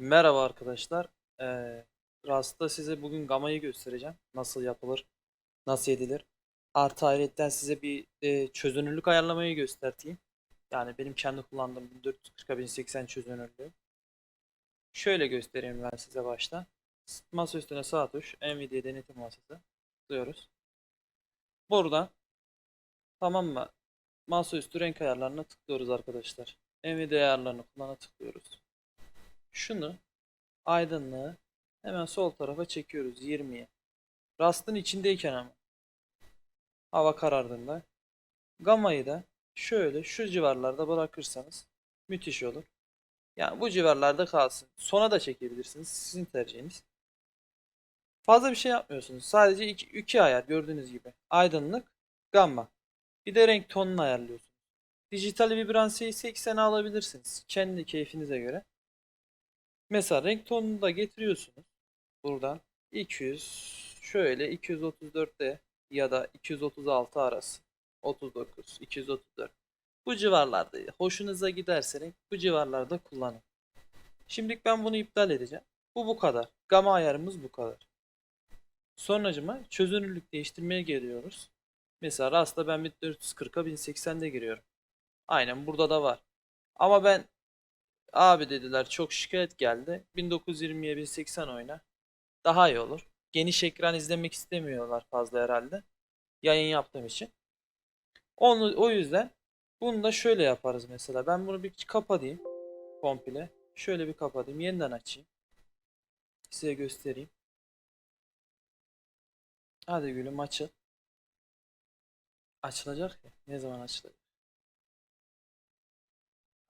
Merhaba arkadaşlar. Ee, Rust'ta size bugün gamayı göstereceğim. Nasıl yapılır, nasıl edilir. Artı ayrıyetten size bir e, çözünürlük ayarlamayı göstereyim. Yani benim kendi kullandığım 1440 1080 çözünürlüğü. Şöyle göstereyim ben size başta. Masa üstüne sağ tuş, Nvidia denetim masası. Tıklıyoruz. Buradan tamam mı? Masaüstü renk ayarlarına tıklıyoruz arkadaşlar. Nvidia ayarlarını kullana tıklıyoruz. Şunu aydınlığı hemen sol tarafa çekiyoruz 20'ye. Rastın içindeyken ama. Hava karardığında. Gamayı da şöyle şu civarlarda bırakırsanız müthiş olur. Yani bu civarlarda kalsın. Sona da çekebilirsiniz. Sizin tercihiniz. Fazla bir şey yapmıyorsunuz. Sadece iki, iki ayar gördüğünüz gibi. Aydınlık, gamma. Bir de renk tonunu ayarlıyorsunuz. Dijital vibransiyi 80'e alabilirsiniz. Kendi keyfinize göre. Mesela renk tonunu da getiriyorsunuz. Buradan 200 şöyle 234'te ya da 236 arası. 39, 234. Bu civarlarda hoşunuza giderse renk bu civarlarda kullanın. Şimdilik ben bunu iptal edeceğim. Bu bu kadar. Gama ayarımız bu kadar. Sonracıma çözünürlük değiştirmeye geliyoruz. Mesela Rast'ta ben 1440'a 1080'de giriyorum. Aynen burada da var. Ama ben Abi dediler çok şikayet geldi. 1920'ye 1080 oyna. Daha iyi olur. Geniş ekran izlemek istemiyorlar fazla herhalde. Yayın yaptığım için. Onu, o yüzden bunu da şöyle yaparız mesela. Ben bunu bir kapatayım. Komple. Şöyle bir kapatayım. Yeniden açayım. Size göstereyim. Hadi gülüm açıl. Açılacak ya. Ne zaman açılacak?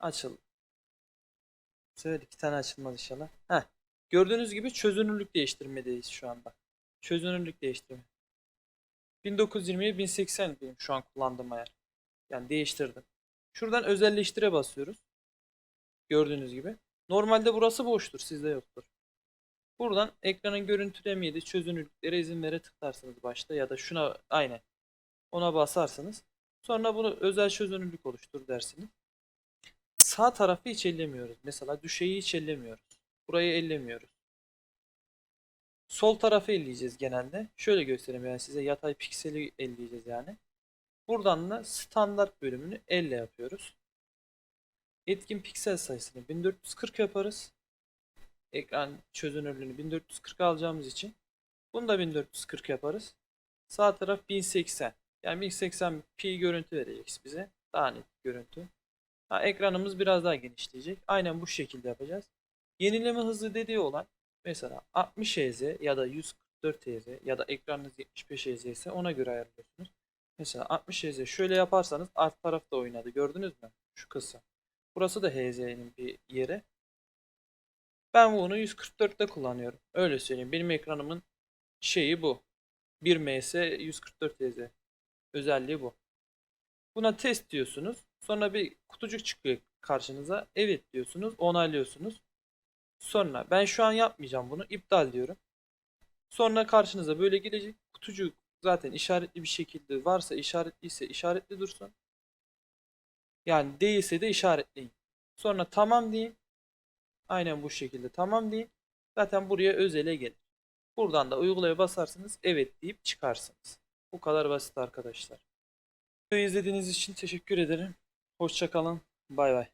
Açıl. Evet iki tane açılmaz inşallah. Heh. Gördüğünüz gibi çözünürlük değiştirmedeyiz şu anda. Çözünürlük değiştirme. 1920'ye 1080 benim şu an kullandığım ayar. Yani değiştirdim. Şuradan özelleştire basıyoruz. Gördüğünüz gibi. Normalde burası boştur. Sizde yoktur. Buradan ekranın görüntülemeydi çözünürlüklere izin vere tıklarsınız başta ya da şuna aynen. Ona basarsınız. Sonra bunu özel çözünürlük oluştur dersiniz. Sağ tarafı hiç ellemiyoruz. Mesela düşeyi hiç ellemiyoruz. Burayı ellemiyoruz. Sol tarafı elleyeceğiz genelde. Şöyle göstereyim yani size yatay pikseli elleyeceğiz yani. Buradan da standart bölümünü elle yapıyoruz. Etkin piksel sayısını 1440 yaparız. Ekran çözünürlüğünü 1440 alacağımız için bunu da 1440 yaparız. Sağ taraf 1080. Yani 1080 p görüntü verecek bize. Daha net görüntü. Ha, ekranımız biraz daha genişleyecek. Aynen bu şekilde yapacağız. Yenileme hızı dediği olan mesela 60 Hz ya da 144 Hz ya da ekranınız 75 Hz ise ona göre ayarlıyorsunuz. Mesela 60 Hz şöyle yaparsanız alt tarafta oynadı. Gördünüz mü? Şu kısım. Burası da Hz'nin bir yeri. Ben bunu 144'te kullanıyorum. Öyle söyleyeyim. Benim ekranımın şeyi bu. 1 ms 144 Hz. Özelliği bu. Buna test diyorsunuz. Sonra bir kutucuk çıkıyor karşınıza. Evet diyorsunuz. Onaylıyorsunuz. Sonra ben şu an yapmayacağım bunu. iptal diyorum. Sonra karşınıza böyle gelecek. Kutucuk zaten işaretli bir şekilde varsa işaretliyse işaretli dursun. Yani değilse de işaretleyin. Sonra tamam deyin. Aynen bu şekilde tamam deyin. Zaten buraya özele gelir. Buradan da uygulaya basarsınız. Evet deyip çıkarsınız. Bu kadar basit arkadaşlar. Videoyu izlediğiniz için teşekkür ederim. Hoşçakalın. Bay bay.